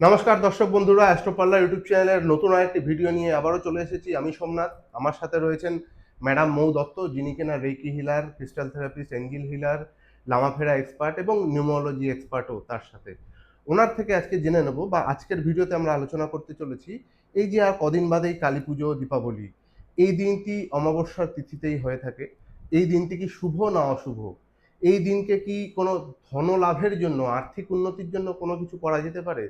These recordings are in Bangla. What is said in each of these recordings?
নমস্কার দর্শক বন্ধুরা অ্যাস্ট্রোপাল্লা ইউটিউব চ্যানেলের নতুন আরেকটি ভিডিও নিয়ে আবারও চলে এসেছি। আমি সোমনাথ, আমার সাথে রয়েছেন ম্যাডাম মৌ দত্ত, যিনি কিনা reiki healer crystal therapist angel healer লামাফেরা expert এবং নিউমোলজি এক্সপার্টও তার সাথে। ওনার থেকে আজকে জেনে নেব বা আজকের ভিডিওতে আমরা আলোচনা করতে চলেছি, এই যে আর কদিন বাদেই কালী পুজো, দীপাবলি, এই দিনটি অমাবস্যার তিথিতেই হয়ে থাকে। এই দিনটি কি শুভ না অশুভ? এই দিনকে কি কোনো ধন লাভের জন্য, আর্থিক উন্নতির জন্য কোনো কিছু করা যেতে পারে?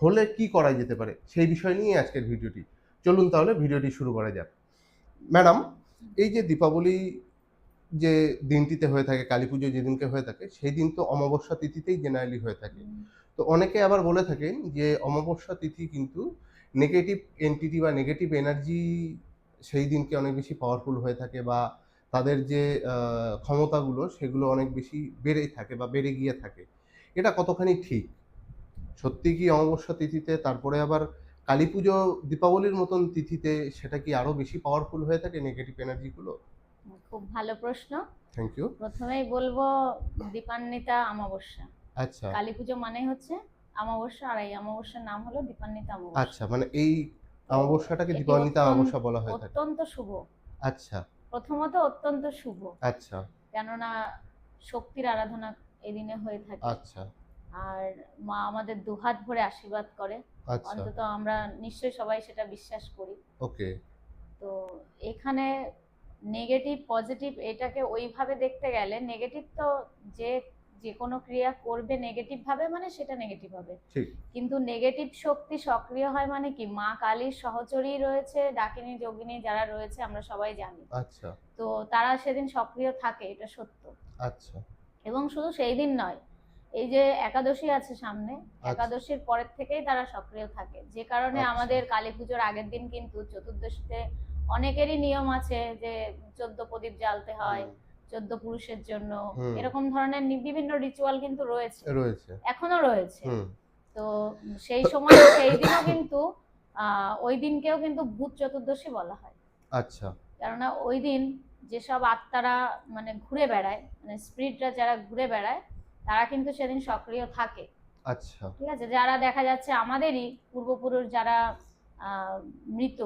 হলে কি করা যেতে পারে? সেই বিষয় নিয়ে আজকের ভিডিওটি। চলুন তাহলে ভিডিওটি শুরু করা যাক। ম্যাডাম, এই যে দীপাবলি যে দিনটিতে হয়ে থাকে, কালী পুজো যেদিনকে হয়ে থাকে, সেই দিন তো অমাবস্যা তিথিতেই জেনারেলি হয়ে থাকে। তো অনেকে আবার বলে থাকেন যে অমাবস্যা তিথি কিন্তু নেগেটিভ এন্টিটি বা নেগেটিভ এনার্জি সেই দিনকে অনেক বেশি পাওয়ারফুল হয়ে থাকে বা তাদের যে ক্ষমতাগুলো সেগুলো অনেক বেশি বেড়েই থাকে বা বেড়ে গিয়ে থাকে। এটা কতখানি ঠিক? সত্যি কি অমাবস্যা তিথিতে তারপরে আবার কালী পুজো দীপাবলির মতন তিথিতে সেটা কি আরও বেশি পাওয়ারফুল হয়ে থাকে নেগেটিভ এনার্জিগুলো খুব ভালো প্রশ্ন। থ্যাংক ইউ প্রথমেই বলব দীপান্বিতা অমাবস্যা। আচ্ছা। কালী পুজো মানে হচ্ছে অমাবস্যা আর এই অমাবস্যার নাম হলো দীপান্বিতা অমাবস্যা। আচ্ছা মানে এই অমাবস্যাটাকে অত্যন্ত- অমাবস্যা বলা হয়ে অত্যন্ত শুভ। আচ্ছা। প্রথমত অত্যন্ত শুভ। আচ্ছা। কেননা শক্তির আরাধনা এই দিনে হয়ে থাকে। আচ্ছা। আর মা আমাদের দুহাত ভরে আশীর্বাদ করে। আচ্ছা। অন্তত আমরা নিশ্চয়ই সবাই সেটা বিশ্বাস করি। ওকে। তো এখানে নেগেটিভ পজিটিভ এটাকে ওইভাবে দেখতে গেলে নেগেটিভ তো যে যে কোনো ক্রিয়া করবে নেগেটিভ ভাবে মানে সেটা নেগেটিভ হবে। ঠিক। কিন্তু নেগেটিভ শক্তি সক্রিয় হয় মানে কি? মা কালীর সহচরী রয়েছে ডাকিনী যোগিনী যারা রয়েছে আমরা সবাই জানি। আচ্ছা। তো তারা সেদিন সক্রিয় থাকে এটা সত্য। আচ্ছা। এবং শুধু সেই দিন নয় এই যে একাদশী আছে সামনে একাদশীর পরের থেকেই তারা সক্রিয় থাকে। যে কারণে আচ্ছা। আমাদের কালী পুজোর আগের দিন কিন্তু চতুর্দশীতে অনেকেরই নিয়ম আছে যে চোদ্দ প্রদীপ জ্বালতে হয় চোদ্দ পুরুষের জন্য। এরকম ধরনের বিভিন্ন রিচুয়াল কিন্তু রয়েছে। রয়েছে। এখনও রয়েছে। তো সেই সময় সেই দিনও কিন্তু আহ ওই দিনকেও কিন্তু ভূত চতুর্দশী বলা হয়। আচ্ছা। কেননা ওই দিন যেসব আত্মারা মানে ঘুরে বেড়ায় মানে স্পিরিটরা যারা ঘুরে বেড়ায় তারা কিন্তু সেদিন সক্রিয় থাকে। আচ্ছা। ঠিক আছে? যারা দেখা যাচ্ছে আমাদেরই পূর্বপুরুষ যারা মৃত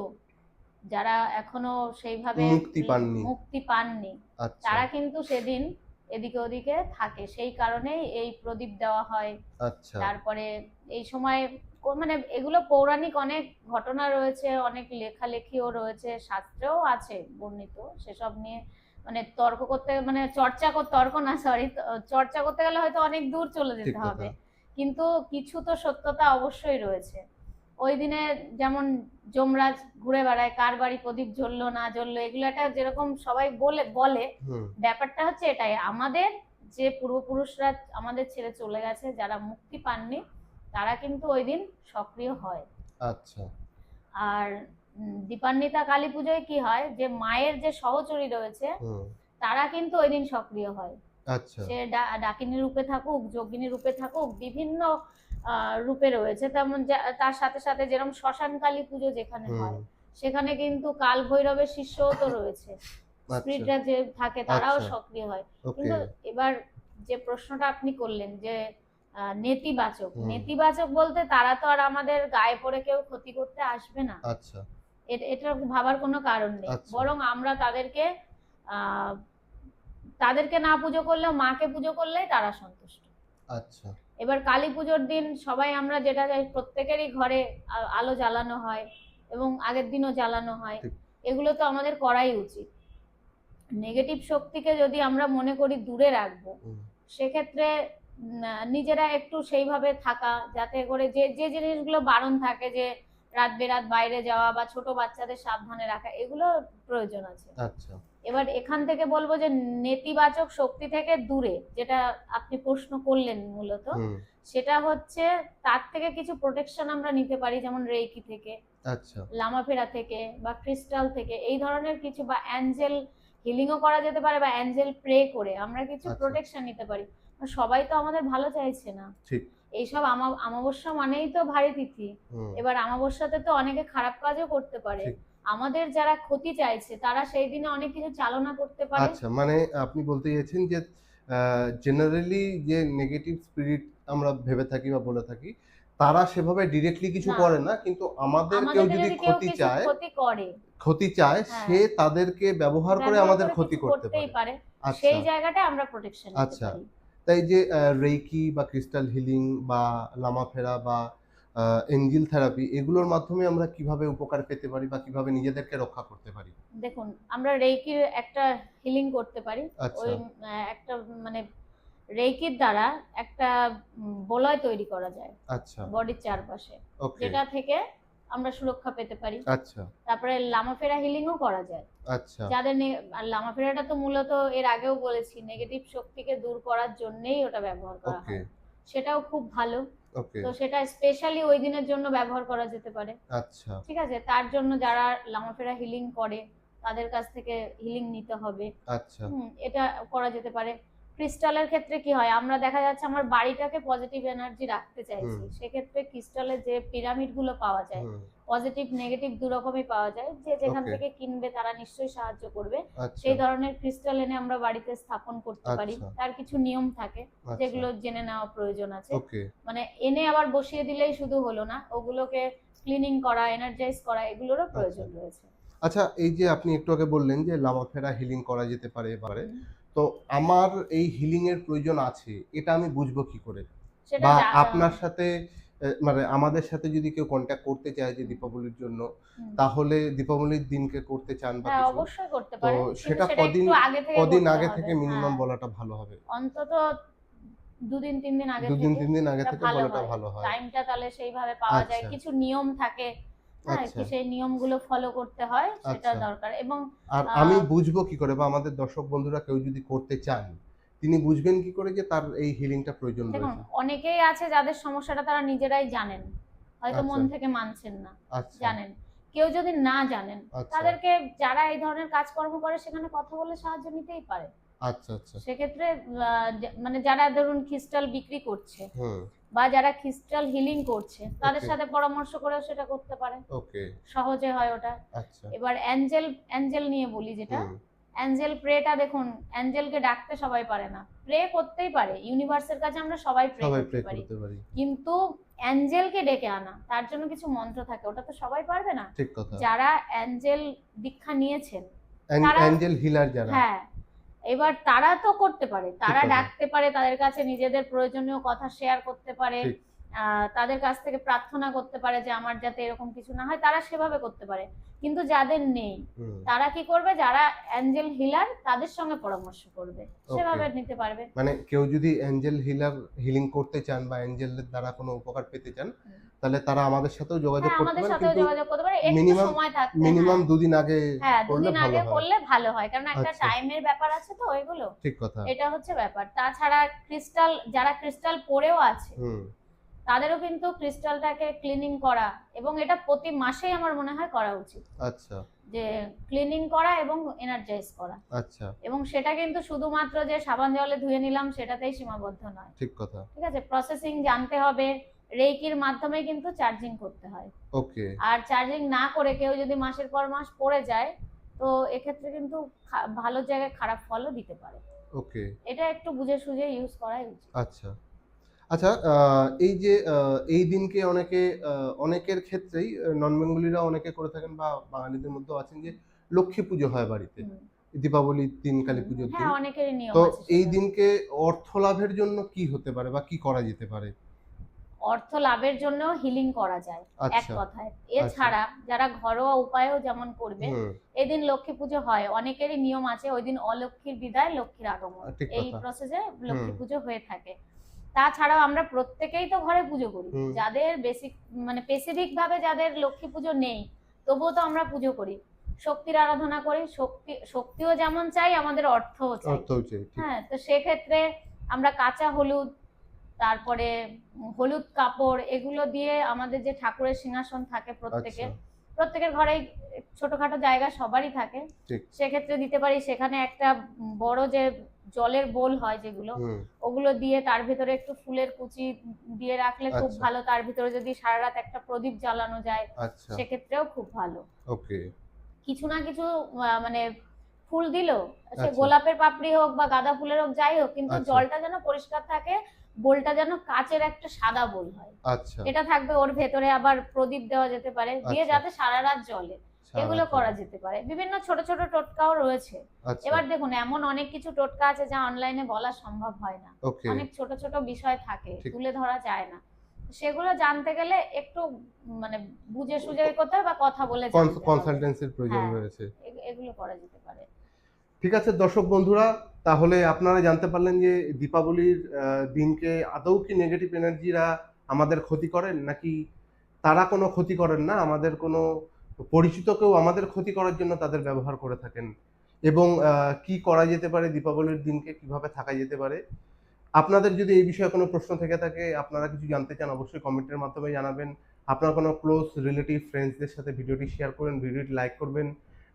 যারা এখনও সেইভাবে মুক্তি পাননি। মুক্তি পাননি আচ্ছা। তারা কিন্তু সেদিন এদিকে ওদিকে থাকে। সেই কারণেই এই প্রদীপ দেওয়া হয়। আচ্ছা। তারপরে এই সময় মানে এগুলো পৌরাণিক অনেক ঘটনা রয়েছে অনেক লেখালেখিও রয়েছে শাস্ত্রেও আছে বর্ণিত। সেসব নিয়ে মানে তর্ক করতে মানে চর্চা করতে তর্ক না সরি চর্চা করতে গেলে হয়তো অনেক দূর চলে যেতে হবে। কিন্তু কিছু তো সত্যতা অবশ্যই রয়েছে। ওই দিনে যেমন যমরাজ ঘুরে বেড়ায় কার বাড়ি প্রদীপ জ্বললো না জ্বললো এগুলো একটা যেরকম সবাই বলে বলে। ব্যাপারটা হচ্ছে এটাই আমাদের যে পূর্বপুরুষরা আমাদের ছেড়ে চলে গেছে যারা মুক্তি পাননি তারা কিন্তু ওই দিন সক্রিয় হয়। আচ্ছা। আর দীপান্বিতা কালী পুজোয় কি হয়? যে মায়ের যে সহচরী রয়েছে তারা কিন্তু ওই দিন সক্রিয় হয়। আচ্ছা। সে ডাকিনী রূপে থাকুক যোগিনী রূপে থাকুক বিভিন্ন রূপে রয়েছে। তেমন তার সাথে সাথে যেরকম শ্মশান কালী পুজো যেখানে হয় সেখানে কিন্তু কাল ভৈরবের শিষ্যও তো রয়েছে। আচ্ছা। স্পিরিটরা যে থাকে তারাও আচ্ছা। সক্রিয় হয়। কিন্তু এবার যে প্রশ্নটা আপনি করলেন যে নেতিবাচক নেতিবাচক বলতে তারা তো আর আমাদের গায়ে পড়ে কেউ ক্ষতি করতে আসবে না। আচ্ছা। এটা ভাবার কোনো কারণ নেই। আচ্ছা। বরং আমরা তাদেরকে তাদেরকে না পুজো করলেও মাকে পুজো করলেই তারা সন্তুষ্ট। আচ্ছা। এবার কালী পুজোর দিন সবাই আমরা যেটা যাই প্রত্যেকেরই ঘরে আলো জ্বালানো হয় এবং আগের দিনও জ্বালানো হয়। এগুলো তো আমাদের করাই উচিত। নেগেটিভ শক্তিকে যদি আমরা মনে করি দূরে রাখব সেক্ষেত্রে নিজেরা একটু সেইভাবে থাকা যাতে করে যে যে জিনিসগুলো বারণ থাকে যে রাত বেরাত বাইরে যাওয়া বা ছোট বাচ্চাদের সাবধানে রাখা এগুলো প্রয়োজন আছে। আচ্ছা। এবার এখান থেকে বলব যে নেতিবাচক শক্তি থেকে দূরে যেটা আপনি প্রশ্ন করলেন মূলত সেটা হচ্ছে তার থেকে কিছু প্রোটেকশন আমরা নিতে পারি যেমন রেইকি থেকে আচ্ছা। লামাফেরা থেকে বা ক্রিস্টাল থেকে এই ধরনের কিছু বা অ্যাঞ্জেল হিলিংও করা যেতে পারে বা অ্যাঞ্জেল প্রে করে আমরা কিছু আচ্ছা। প্রোটেকশন নিতে পারি। সবাই তো আমাদের ভালো চাইছে না। ঠিক। এইসব আমাবস্যা মানেই তো ভারী তিথি। এবার আমাবস্যাতে তো অনেকে খারাপ কাজও করতে পারে। আমাদের যারা ক্ষতি চাইছে তারা সেই দিনে অনেক কিছু চালনা করতে পারে। আচ্ছা মানে আপনি বলতে চাইছেন যে জেনারেলি যে নেগেটিভ স্পিরিট আমরা ভেবে থাকি বা বলে থাকি তারা সেভাবে ডিরেক্টলি কিছু করে না কিন্তু আমাদের কেউ যদি ক্ষতি চায় ক্ষতি করে ক্ষতি চায় হ্যাঁ। সে তাদেরকে ব্যবহার করে আমাদের ক্ষতি করতে পারে। আচ্ছা। সেই জায়গাটা আমরা প্রোটেকশন আচ্ছা। তাই যে রেইকি বা ক্রিস্টাল হিলিং বা লামাফেরা বা এঞ্জিল থেরাপি এগুলোর মাধ্যমে আমরা কীভাবে উপকার পেতে পারি বা কীভাবে নিজেদেরকে রক্ষা করতে পারি? দেখুন আমরা রেইকির একটা হিলিং করতে পারি। আচ্ছা। ওই একটা মানে রেইকির দ্বারা একটা বলয় তৈরি করা যায় আচ্ছা। বডির চারপাশে। যেটা থেকে আমরা সুরক্ষা পেতে পারি। আচ্ছা। তারপরে লামাফেরা হিলিংও করা যায়। আচ্ছা। যাদের আর লামাফেরাটা তো মূলত এর আগেও বলেছি নেগেটিভ শক্তিকে দূর করার জন্যই ওটা ব্যবহার করা হয়। সেটাও খুব ভালো। তো সেটা স্পেশালি ওই দিনের জন্য ব্যবহার করা যেতে পারে। আচ্ছা। ঠিক আছে? তার জন্য যারা লামাফেরা হিলিং করে তাদের কাছ থেকে হিলিং নিতে হবে। আচ্ছা। হুম, এটা করা যেতে পারে। ক্রিস্টালের ক্ষেত্রে কি হয়? আমরা দেখা যাচ্ছে আমার বাড়িটাকে পজিটিভ এনার্জি রাখতে চাইছি। সেক্ষেত্রে ক্রিস্টালের যে পিরামিডগুলো পাওয়া যায় পজিটিভ নেগেটিভ দু রকমই পাওয়া যায়। যে যেখান থেকে কিনবে তারা নিশ্চয়ই সাহায্য করবে। আচ্ছা। সেই ধরনের ক্রিস্টাল এনে আমরা বাড়িতে স্থাপন করতে পারি। আচ্ছা। তার কিছু নিয়ম থাকে যেগুলো জেনে নেওয়া প্রয়োজন আছে। মানে এনে আবার বসিয়ে দিলেই শুধু হলো না ওগুলোকে ক্লিনিং করা এনার্জাইজ করা এগুলোরও প্রয়োজন রয়েছে। আচ্ছা এই যে আপনি একটু আগে বললেন যে লামাফেরা হিলিং করা যেতে পারে এবারে তো আমার এই হিলিং এর প্রয়োজন আছে এটা আমি বুঝব কি করে? বা আপনার সাথে মানে আমাদের সাথে যদি কেউ কন্ট্যাক্ট করতে চায় যে দীপাবলির জন্য তাহলে দীপাবলির দিনকে করতে চান বা হ্যাঁ কিছু। অবশ্যই করতে তো সেটা কদিন- আগে থেকে কদিন আগে থেকে মিনিমাম হ্যাঁ, বলাটা ভালো হবে। অন্তত দুদিন তিন দিন আগে দুদিন থেকে তিন দিন আগে থেকে বলাটা ভালো হয়। টাইমটা তাহলে সেইভাবে পাওয়া যায়। আচ্ছা। কিছু নিয়ম থাকে। হ্যাঁ আচ্ছা। সেই নিয়মগুলো ফলো করতে হয় সেটা আচ্ছা। দরকার। এবং আর আমি বুঝব কি করে বা আমাদের দর্শক বন্ধুরা কেউ যদি করতে চান তিনি বুঝবেন কি করে যে তার এই হিলিংটা প্রয়োজন রয়েছে। অনেকেই আছে যাদের সমস্যাটা তারা নিজেরাই জানেন হয়তো মন আচ্ছা। থেকে মানছেন না জানেন। কেউ যদি না জানেন তাদেরকে যারা এই ধরনের কাজকর্ম করে সেখানে কথা বলে সাহায্য নিতেই পারে। আচ্ছা আচ্ছা। সেক্ষেত্রে মানে যারা ধরুন ক্রিস্টাল বিক্রি করছে বা যারা ক্রিস্টাল হিলিং করছে তাদের সাথে পরামর্শ করেও সেটা করতে পারে ওকে। সহজে হয় ওটা। আচ্ছা। এবার অ্যাঞ্জেল অ্যাঞ্জেল নিয়ে বলি যেটা। অ্যাঞ্জেল প্রেটা দেখুন অ্যাঞ্জেলকে ডাকতে সবাই পারে না। প্রে করতেই পারে। ইউনিভার্সের কাছে আমরা সবাই প্রে করতে পারি কিন্তু অ্যাঞ্জেলকে ডেকে আনা তার জন্য কিছু মন্ত্র থাকে ওটা তো সবাই পারবে না। ঠিক কথা। যারা অ্যাঞ্জেল দীক্ষা নিয়েছেন তারা- অ্যাঞ্জেল হিলার যারা। হ্যাঁ এবার তারা তো করতে পারে তারা ডাকতে পারে তাদের কাছে নিজেদের প্রয়োজনীয় কথা শেয়ার করতে পারে তাদের কাছ থেকে প্রার্থনা করতে পারে যে আমার যাতে এরকম কিছু না হয় তারা সেভাবে করতে পারে। কিন্তু যাদের নেই তারা কি করবে? যারা অ্যাঞ্জেল হিলার তাদের সঙ্গে পরামর্শ করবে। সেভাবে নিতে পারবে। মানে কেউ যদি অ্যাঞ্জেল হিলার হিলিং করতে চান বা অ্যাঞ্জেলের দ্বারা কোনো উপকার পেতে চান। তাহলে তারা আমাদের সাথেও যোগাযোগ হ্যাঁ করতে আমাদের পারে সাথেও যোগাযোগ করতে পারে। একটু সময় থাকতে মিনিমাম। দুদিন আগে হ্যাঁ দুদিন আগে করলে ভালো হয় কারণ একটা আচ্ছা। টাইমের ব্যাপার আছে তো এগুলো ঠিক কথা। এটা হচ্ছে ব্যাপার। তাছাড়া ক্রিস্টাল যারা ক্রিস্টাল পরেও আছে হুম। তাদেরও কিন্তু ক্রিস্টালটাকে ক্লিনিং করা এবং এটা প্রতি মাসেই আমার মনে হয় করা উচিত। আচ্ছা। যে ক্লিনিং করা এবং এনার্জাইজ করা। আচ্ছা। এবং সেটা কিন্তু শুধুমাত্র যে সাবান জলে ধুয়ে নিলাম সেটাতেই সীমাবদ্ধ নয়। ঠিক কথা। ঠিক আছে? প্রসেসিং জানতে হবে রেইকির মাধ্যমে কিন্তু চার্জিং করতে হয়। ওকে। আর চার্জিং না করে কেউ যদি মাসের পর মাস পড়ে যায় তো এক্ষেত্রে কিন্তু ভালো জায়গায় খারাপ ফলও দিতে পারে। ওকে। এটা একটু বুঝে সুঝে ইউজ করাই উচিত। আচ্ছা। আচ্ছা এই যে এই দিনকে অনেকে অনেকের ক্ষেত্রেই নন বেঙ্গলিরা অনেকে করে থাকেন বা বাঙালিদের মধ্যেও আছেন যে লক্ষ্মী পুজো হয় বাড়িতে। দীপাবলির দিন কালী পুজোর দিন। হ্যাঁ তো এই দিনকে অর্থ লাভের জন্য কি হতে পারে বা কি করা যেতে পারে? অর্থ লাভের জন্য হিলিং করা যায় এক আচ্ছা। কথায়। এছাড়া যারা ঘরোয়া উপায়ও যেমন করবে এদিন লক্ষ্মী পুজো হয় অনেকেরই নিয়ম আছে ওই দিন অলক্ষ্মীর বিদায় লক্ষ্মীর আগমন। এই প্রসেসে লক্ষ্মী পুজো হয়ে থাকে। তাছাড়াও আমরা প্রত্যেকেই তো ঘরে পুজো করি। যাদের বেসিক মানে স্পেসিফিক ভাবে যাদের লক্ষ্মী পুজো নেই তবুও তো আমরা পুজো করি। শক্তির আরাধনা করি শক্তি শক্তিও যেমন চাই আমাদের অর্থও চাই। হ্যাঁ তো সেক্ষেত্রে আমরা কাঁচা হলুদ তারপরে হলুদ কাপড় এগুলো দিয়ে আমাদের যে ঠাকুরের সিংহাসন থাকে প্রত্যেকের আচ্ছা। প্রত্যেকের ঘরে ছোটখাটো জায়গা সবারই থাকে। সেক্ষেত্রে দিতে পারি সেখানে একটা বড় যে জলের বোল হয় যেগুলো ওগুলো দিয়ে তার ভিতরে একটু ফুলের কুচি দিয়ে রাখলে খুব আচ্ছা। ভালো। তার ভিতরে যদি সারা রাত একটা প্রদীপ জ্বালানো যায় আচ্ছা। সেক্ষেত্রেও খুব ভালো। ওকে। কিছু না কিছু মানে ফুল দিল সে। গোলাপের পাপড়ি হোক বা গাঁদা ফুলের হোক যাই হোক কিন্তু। জলটা যেন পরিষ্কার থাকে বোলটা যেন কাচের একটা সাদা বোল হয়। আচ্ছা। এটা থাকবে ওর ভেতরে আবার প্রদীপ দেওয়া যেতে পারে দিয়ে আচ্ছা। যাতে সারা রাত জ্বলে। এগুলো করা যেতে পারে। বিভিন্ন ছোট ছোট টোটকাও রয়েছে। আচ্ছা। এবার দেখুন এমন অনেক কিছু টোটকা আছে যা অনলাইনে বলা সম্ভব হয় না। অনেক ছোট ছোট বিষয় থাকে তুলে ধরা যায় না। সেগুলো জানতে গেলে একটু মানে বুঝে সুঝে করতে হবে বা কথা বলে কনসালটেন্সির প্রয়োজন হ্যাঁ। রয়েছে। এগুলো করা যেতে পারে। ঠিক আছে, দর্শক বন্ধুরা, তাহলে আপনারা জানতে পারলেন যে দীপাবলির দিনকে আদৌ কি নেগেটিভ এনার্জিরা আমাদের ক্ষতি করেন? নাকি তারা কোনো ক্ষতি করেন না? আমাদের কোনো পরিচিত কেউ আমাদের ক্ষতি করার জন্য তাদের ব্যবহার করে থাকেন। এবং কি করা যেতে পারে দীপাবলির দিনকে? কীভাবে থাকা যেতে পারে? আপনাদের যদি এই বিষয়ে কোনো প্রশ্ন থেকে থাকে, আপনারা কিছু জানতে চান, অবশ্যই কমেন্টের মাধ্যমে জানাবেন। আপনার কোনো ক্লোজ রিলেটিভ ফ্রেন্ডসদের সাথে ভিডিওটি শেয়ার করবেন ভিডিওটি লাইক করবেন।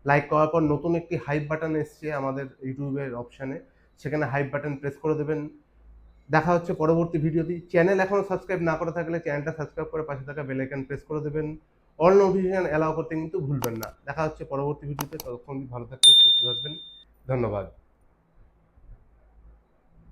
লাইক করার পর নতুন একটি হাইপ বাটন এসছে আমাদের ইউটিউবের অপশানে সেখানে হাইপ বাটন প্রেস করে দেবেন। দেখা হচ্ছে পরবর্তী ভিডিওতে চ্যানেল এখনও সাবস্ক্রাইব না করে থাকলে চ্যানেলটা সাবস্ক্রাইব করে পাশে থাকা বেল আইকন প্রেস করে দেবেন। অল নোটিফিকেশন অ্যালাউ করতে কিন্তু ভুলবেন না। দেখা হচ্ছে পরবর্তী ভিডিওতে ততক্ষণ ভালো থাকবেন, সুস্থ থাকবেন। ধন্যবাদ।